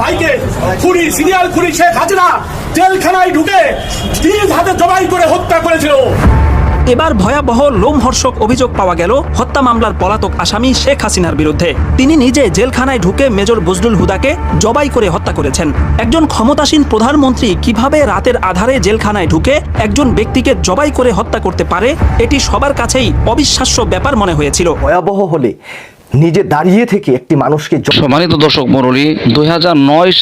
ভাইকে খুনি সিরিয়াল খুনি শেখ হাসিনা জেলখানায় ঢুকে নিজ হাতে জবাই করে হত্যা করেছিল। এবার ভয়াবহ লোমহর্ষক অভিযোগ পাওয়া গেল হত্যা মামলার পলাতক আসামি শেখ হাসিনার বিরুদ্ধে। তিনি নিজে জেলখানায় ঢুকে মেজর বজলুল হুদাকে জবাই করে হত্যা করেছেন। একজন ক্ষমতাসীন প্রধানমন্ত্রী কীভাবে রাতের আধারে জেলখানায় ঢুকে একজন ব্যক্তিকে জবাই করে হত্যা করতে পারে এটি সবার কাছেই অবিশ্বাস্য ব্যাপার মনে হয়েছিল। ভয়াবহ হলে নিজে দাঁড়িয়ে থেকে একটি মানুষকে সম্মানিত দর্শক মরলী দুই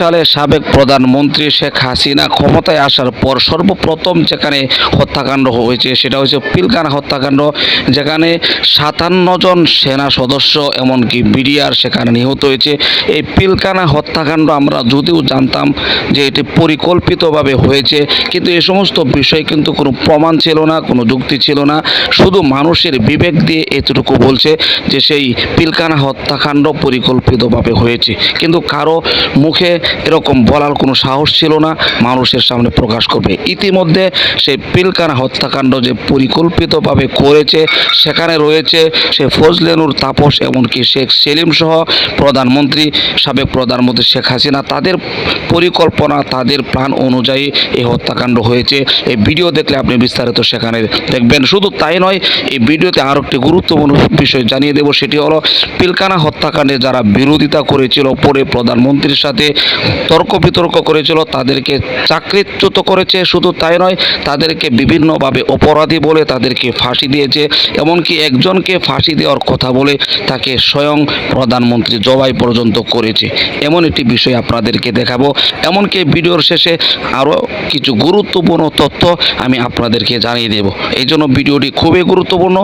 সালে সাবেক প্রধানমন্ত্রী শেখ হাসিনা ক্ষমতায় আসার পর সর্বপ্রথম যেখানে হত্যাকাণ্ড হয়েছে সেটা হচ্ছে পিলকানা হত্যাকাণ্ড, যেখানে সাতান্ন জন সেনা সদস্য এমনকি বিডিআর সেখানে নিহত হয়েছে। এই পিলকানা হত্যাকাণ্ড আমরা যদিও জানতাম যে এটি পরিকল্পিতভাবে হয়েছে, কিন্তু এ সমস্ত বিষয় কিন্তু কোনো প্রমাণ ছিল না, কোনো যুক্তি ছিল না। শুধু মানুষের বিবেক দিয়ে এতটুকু বলছে যে সেই পিলকানা হত্যাকাণ্ড পরিকল্পিতভাবে হয়েছে। কিন্তু কারও মুখে এরকম বলার কোনো সাহস ছিল না, মানুষের সামনে প্রকাশ করবে। ইতিমধ্যে সেই পিলকানা হত্যাকাণ্ড যে পরিকল্পিতভাবে করেছে, সেখানে রয়েছে সে ফজলেনুর তাপস এমনকি শেখ সেলিম সহ প্রধানমন্ত্রী, সাবেক প্রধানমন্ত্রী শেখ হাসিনা। তাদের পরিকল্পনা, তাদের প্ল্যান অনুযায়ী এই হত্যাকাণ্ড হয়েছে। এই ভিডিও দেখলে আপনি বিস্তারিত সেখানে দেখবেন। শুধু তাই নয়, এই ভিডিওতে আরও একটি গুরুত্বপূর্ণ বিষয় জানিয়ে দেব, সেটি হলো পিলকানা হত্যাকাণ্ডে যারা বিরোধিতা করেছিল, পরে প্রধানমন্ত্রীর সাথে তর্ক বিতর্ক করেছিল, তাদেরকে চাকরিচ্যুত করেছে। শুধু তাই নয়, তাদেরকে বিভিন্নভাবে অপরাধী বলে তাদেরকে ফাঁসি দিয়েছে। এমনকি একজনকে ফাঁসি দেওয়ার কথা বলে তাকে স্বয়ং প্রধানমন্ত্রী জবাই পর্যন্ত করেছে। এমন একটি বিষয় আপনাদেরকে দেখাবো। এমনকি ভিডিওর শেষে আরও কিছু গুরুত্বপূর্ণ তথ্য আমি আপনাদেরকে জানিয়ে দেব। এই জন্য ভিডিওটি খুবই গুরুত্বপূর্ণ,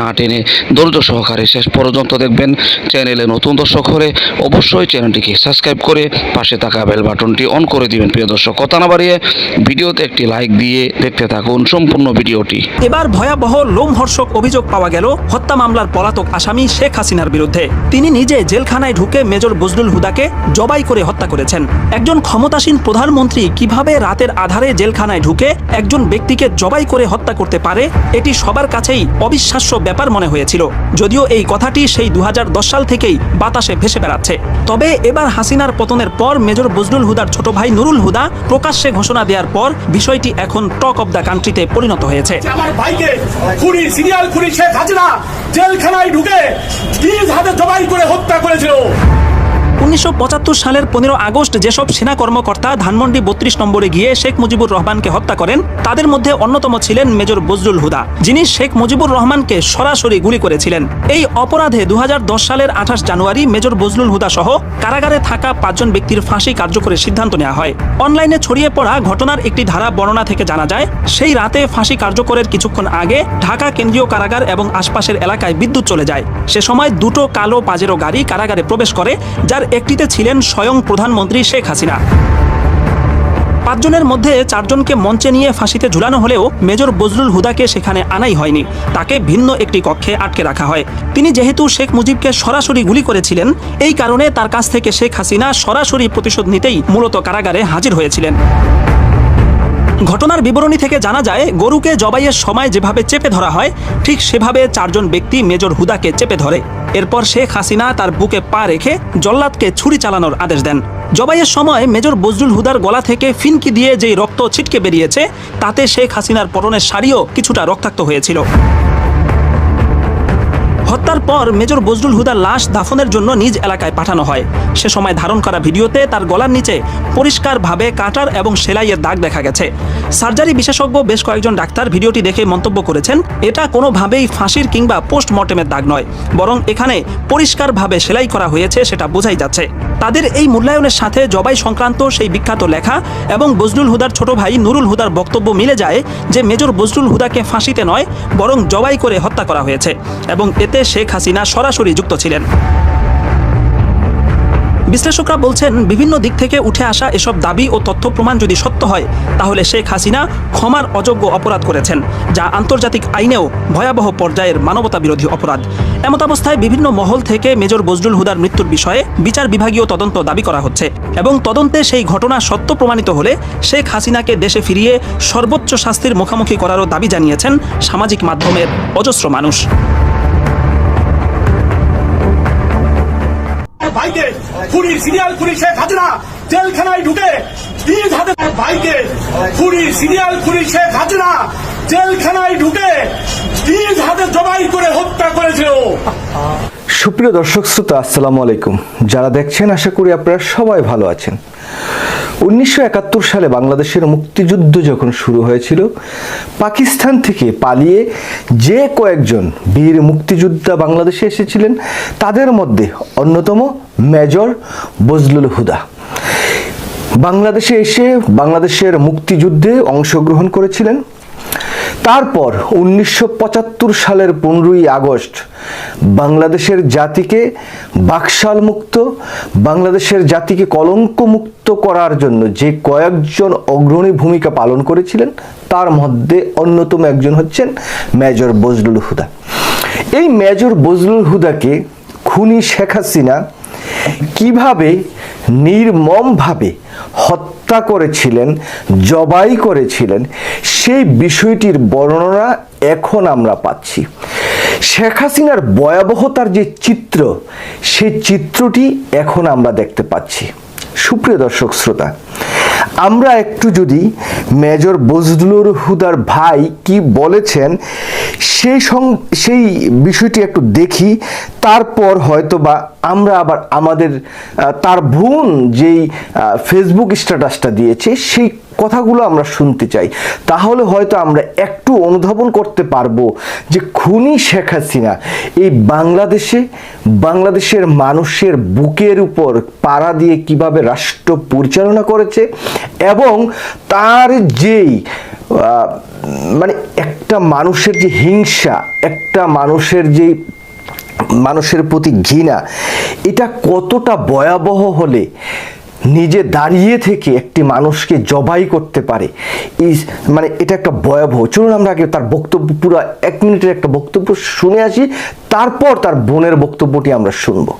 না টেনে ধৈর্য সহকারে শেষ পর্যন্ত দেখবেন। চ্যানেলে নতুন দর্শক হলে অবশ্যই চ্যানেলটিকে সাবস্ক্রাইব করে পাশে থাকা বেল বাটনটি অন করে দিবেন, প্রিয় দর্শক। কথা না বাড়িয়ে ভিডিওতে একটি লাইক দিয়ে দেখতে থাকুন সম্পূর্ণ ভিডিওটি। এবার ভয়াবহ লোমহর্ষক অভিযোগ পাওয়া গেল হত্যা মামলার পলাতক আসামি শেখ হাসিনার বিরুদ্ধে। তিনি নিজে জেলখানায় ঢুকে মেজর বজলুল হুদাকে জবাই করে হত্যা করেছেন। একজন ক্ষমতাসীন প্রধানমন্ত্রী কীভাবে রাতের আধারে জেলখানায় ঢুকে একজন ব্যক্তিকে জবাই করে হত্যা করতে পারে, এটি সবার কাছেই অবিশ্বাস্য ব্যাপার মনে হয়েছিল। যদিও এই কথাটি সেই দু সাল থেকেই বাতাসে ভেসে বেড়াচ্ছে। তবে এবার হাসিনার পতনের পর মেজর বজলুল হুদার ছোট ভাই নুরুল হুদা প্রকাশ্যে ঘোষণা দেওয়ার পর বিষয়টি এখন টক অব দ্য কান্ট্রিতে পরিণত হয়েছে। আমার ভাইকে খুনি, সিরিয়াল খুনি শেখ হাসিনা জেলখানায় ঢুকে নিজ হাতে জবাই করে হত্যা করেছিল। উনিশশো পঁচাত্তর সালের পনেরো আগস্ট যেসব সেনা কর্মকর্তা ধানমন্ডি বত্রিশ নম্বরে গিয়ে শেখ মুজিবুর রহমানকে হত্যা করেন, তাদের মধ্যে অন্যতম ছিলেন মেজর বজলুল হুদা, যিনি শেখ মুজিবুর রহমানকে সরাসরি গুলি করেছিলেন। এই অপরাধে দুহাজার দশ সালের আঠাশ জানুয়ারি মেজর বজলুল হুদা সহ কারাগারে থাকা পাঁচজন ব্যক্তির ফাঁসি কার্যকরের সিদ্ধান্ত নেওয়া হয়। অনলাইনে ছড়িয়ে পড়া ঘটনার একটি ধারা বর্ণনা থেকে জানা যায়, সেই রাতে ফাঁসি কার্যকরের কিছুক্ষণ আগে ঢাকা কেন্দ্রীয় কারাগার এবং আশপাশের এলাকায় বিদ্যুৎ চলে যায়। সে সময় দুটো কালো পাজেরো গাড়ি কারাগারে প্রবেশ করে, যার একটিতে ছিলেন স্বয়ং প্রধানমন্ত্রী শেখ হাসিনা। পাঁচজনের মধ্যে চারজনকে মঞ্চে নিয়ে ফাঁসিতে ঝুলানো হলেও মেজর বজরুল হুদাকে সেখানে আনাই হয়নি। তাকে ভিন্ন একটি কক্ষে আটকে রাখা হয়। তিনি যেহেতু শেখ মুজিবকে সরাসরি গুলি করেছিলেন, এই কারণে তার কাছ থেকে শেখ হাসিনা সরাসরি প্রতিশোধ নিতেই মূলত কারাগারে হাজির হয়েছিলেন। ঘটনার বিবরণী থেকে জানা যায়, গরুকে জবাইয়ের সময় যেভাবে চেপে ধরা হয়, ঠিক সেভাবে চারজন ব্যক্তি মেজর হুদাকে চেপে ধরে। এরপর শেখ হাসিনা তার বুকে পা রেখে জল্লাদকে ছুরি চালানোর আদেশ দেন। জবাইয়ের সময় মেজর বজরুল হুদার গলা থেকে ফিনকি দিয়ে যেই রক্ত ছিটকে বেরিয়েছে, তাতে শেখ হাসিনার পরনের শাড়িও কিছুটা রক্তাক্ত হয়েছিল। হত্যার পর মেজর বজরুল হুদার লাশ দাফনের জন্য নিজ এলাকায় পাঠানো হয়। সে সময় ধারণ করা ভিডিওতে তার গলার নিচে পরিষ্কারভাবে কাটার এবং সেলাইয়ের দাগ দেখা গেছে। সার্জারি বিশেষজ্ঞ বেশ কয়েকজন ডাক্তার ভিডিওটি দেখে মন্তব্য করেছেন, এটা কোনোভাবেই ফাঁসির কিংবা পোস্টমর্টেমের দাগ নয়, বরং এখানে পরিষ্কারভাবে সেলাই করা হয়েছে সেটা বোঝাই যাচ্ছে। তাদের এই মূল্যায়নের সাথে জবাই সংক্রান্ত সেই বিখ্যাত লেখা এবং বজলুল হুদার ছোট ভাই নুরুল হুদার বক্তব্য মিলে যায় যে মেজর বজলুল হুদাকে ফাঁসিতে নয়, বরং জবাই করে হত্যা করা হয়েছে এবং এতে শেখ হাসিনা সরাসরি যুক্ত ছিলেন। বিশ্লেষকরা বলছেন, বিভিন্ন দিক থেকে উঠে আসা এসব দাবি ও তথ্য প্রমাণ যদি সত্য হয়, তাহলে শেখ হাসিনা ক্ষমার অযোগ্য অপরাধ করেছেন, যা আন্তর্জাতিক আইনেও ভয়াবহ পর্যায়ের মানবতা বিরোধী অপরাধ। এমতাবস্থায় বিভিন্ন মহল থেকে মেজর বজরুল হুদার মৃত্যুর বিষয়ে বিচার বিভাগীয় তদন্ত দাবি করা হচ্ছে এবং তদন্তে সেই ঘটনা সত্য প্রমাণিত হলে শেখ হাসিনাকে দেশে ফিরিয়ে সর্বোচ্চ শাস্তির মুখোমুখি করারও দাবি জানিয়েছেন সামাজিক মাধ্যমের অজস্র মানুষ। ভাইকে খুনি সিরিয়াল, খুনি শেখ হাসিনা জেলখানায় ঢুকে নিজ হাতে ভাইকে খুনি সিরিয়াল, খুনি শেখ হাসিনা জেলখানায় ঢুকে নিজ হাতে জবাই করে হত্যা করেছিল সুপ্রিয় দর্শক, শ্রোতা, আসসালামু আলাইকুম। যারা দেখছেন, আশা করি আপনারা সবাই ভালো আছেন। উনিশশো একাত্তর সালে বাংলাদেশের মুক্তিযুদ্ধ যখন শুরু হয়েছিল, পাকিস্তান থেকে পালিয়ে যে কয়েকজন বীর মুক্তিযোদ্ধা বাংলাদেশে এসেছিলেন, তাদের মধ্যে অন্যতম মেজর বজলুল হুদা। বাংলাদেশে এসে বাংলাদেশের মুক্তিযুদ্ধে অংশগ্রহণ করেছিলেন। তারপর উনিশশো পঁচাত্তর সালের পনেরোই আগস্ট বাংলাদেশের জাতিকে বাকশাল মুক্ত বাংলাদেশের জাতিকে কলঙ্ক মুক্ত করার জন্য যে কয়েকজন অগ্রণী ভূমিকা পালন করেছিলেন, তার মধ্যে অন্যতম একজন হচ্ছেন মেজর বজলুল হুদা। এই মেজর বজলুল হুদাকে খুনি শেখ হাসিনা কীভাবে নির্মমভাবে হত্যা করেছিলেন, জবাই করেছিলেন, সেই বিষয়টির বর্ণনা এখন আমরা পাচ্ছি। শেখ হাসিনার ভয়াবহতার যে চিত্র, সেই চিত্রটি এখন আমরা দেখতে পাচ্ছি। সুপ্রিয় দর্শক, শ্রোতা আমরা একটু যদি মেজর বজলুর হুদার ভাই কি বলেছেন, সেই সেই বিষয়টি একটু দেখি, তারপর হয়তো বা আমরা আবার আমাদের তার বোন যেই ফেসবুক স্ট্যাটাসটা দিয়েছে, সেই কথাগুলো আমরা শুনতে চাই। তাহলে হয়তো আমরা একটু অনুধাবন করতে পারব যে খুনি শেখ হাসিনা এই বাংলাদেশে, বাংলাদেশের মানুষের বুকের উপর পাড়া দিয়ে কীভাবে রাষ্ট্র পরিচালনা করেছে এবং তার যেই মানে একটা মানুষের যে হিংসা, একটা মানুষের যে মানুষের প্রতি ঘৃণা, এটা কতটা ভয়াবহ হলে নিজে দাঁড়িয়ে থেকে একটি মানুষকে জবাই করতে পারে। ইস মানে এটা একটা ভয়াবহ। চলুন আমরা আগে তার বক্তব্য, পুরো এক মিনিটের একটা বক্তব্য শুনে আসি, তারপর তার বোনের বক্তব্যটি আমরা শুনব।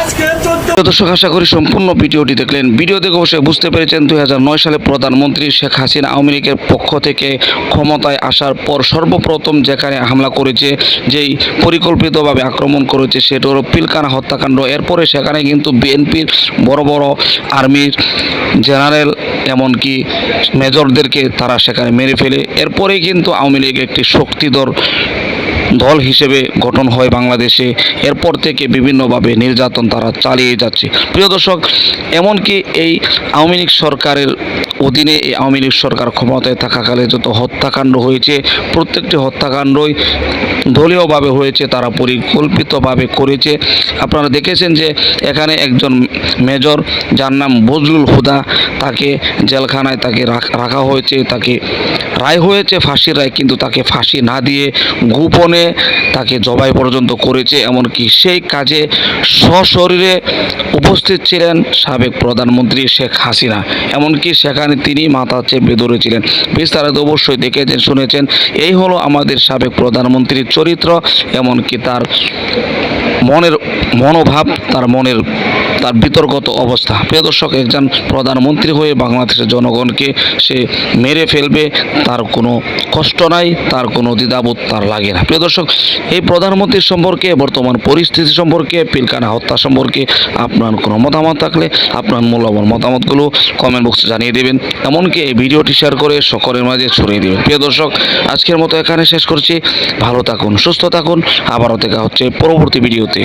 আজকে প্রিয় দর্শক, আশা করি সম্পূর্ণ ভিডিওটি দেখলেন। ভিডিও দেখে অবশ্যই বুঝতে পেরেছেন দু হাজার নয় সালে প্রধানমন্ত্রী শেখ হাসিনা আওয়ামী লীগের পক্ষ থেকে ক্ষমতায় আসার পর সর্বপ্রথম যেখানে হামলা করেছে, যেই পরিকল্পিতভাবে আক্রমণ করেছে, সেটা হলো পিলকানা হত্যাকাণ্ড। এরপরে সেখানে কিন্তু বিএনপির বড় বড় আর্মির জেনারেল এমনকি মেজরদেরকে তারা সেখানে মেরে ফেলে। এরপরে কিন্তু আওয়ামী লীগ একটি শক্তিধর দল হিসেবে গঠন হয় বাংলাদেশে। এরপর থেকে বিভিন্নভাবে নির্যাতন তারা চালিয়ে যাচ্ছে। প্রিয় দর্শক, এমনকি এই আওয়ামী লীগ সরকারের অধীনে এই আওয়ামী লীগ সরকার ক্ষমতায় থাকাকালে যত হত্যাকাণ্ড হয়েছে, প্রত্যেকটি হত্যাকাণ্ডই দলীয়ভাবে হয়েছে, তারা পরিকল্পিতভাবে করেছে। আপনারা দেখেছেন যে এখানে একজন মেজর, যার নাম বজলুল হুদা, তাকে জেলখানায় তাকে রাখা হয়েছে, তাকে রায় হয়েছে ফাঁসির রায়, কিন্তু তাকে ফাঁসি না দিয়ে গোপনে তাকে জবাই পর্যন্ত করেছে। এমনকি সেই কাজে সশরীরে উপস্থিত ছিলেন সাবেক প্রধানমন্ত্রী শেখ হাসিনা। এমনকি সেখানে তিনি মাথা চেপে ধরেছিলেন বিস্তারিত অবশ্যই দেখেছেন, শুনেছেন। এই হলো আমাদের সাবেক প্রধানমন্ত্রীর চরিত্র, এমনকি তার মনের মনোভাব, তার মনের তার বিতর্কত অবস্থা। প্রিয় দর্শক, একজন প্রধানমন্ত্রী হয়ে বাংলাদেশের জনগণকে সে মেরে ফেলবে, তার কোনো কষ্ট নাই, তার কোনো দ্বিধাবোধ তার লাগে না। প্রিয় দর্শক, এই প্রধানমন্ত্রী সম্পর্কে, বর্তমান পরিস্থিতি সম্পর্কে পিলকানা হত্যা সম্পর্কে আপনার কোনো মতামত থাকলে আপনার মূল্যবান মতামতগুলো কমেন্ট বক্সে জানিয়ে দেবেন। এমনকি এই ভিডিওটি শেয়ার করে সকলের মাঝে ছড়িয়ে দেবেন। প্রিয় দর্শক, আজকের মতো এখানে শেষ করছি। ভালো থাকুন, সুস্থ থাকুন। আবারও দেখা হচ্ছে পরবর্তী ভিডিওতে।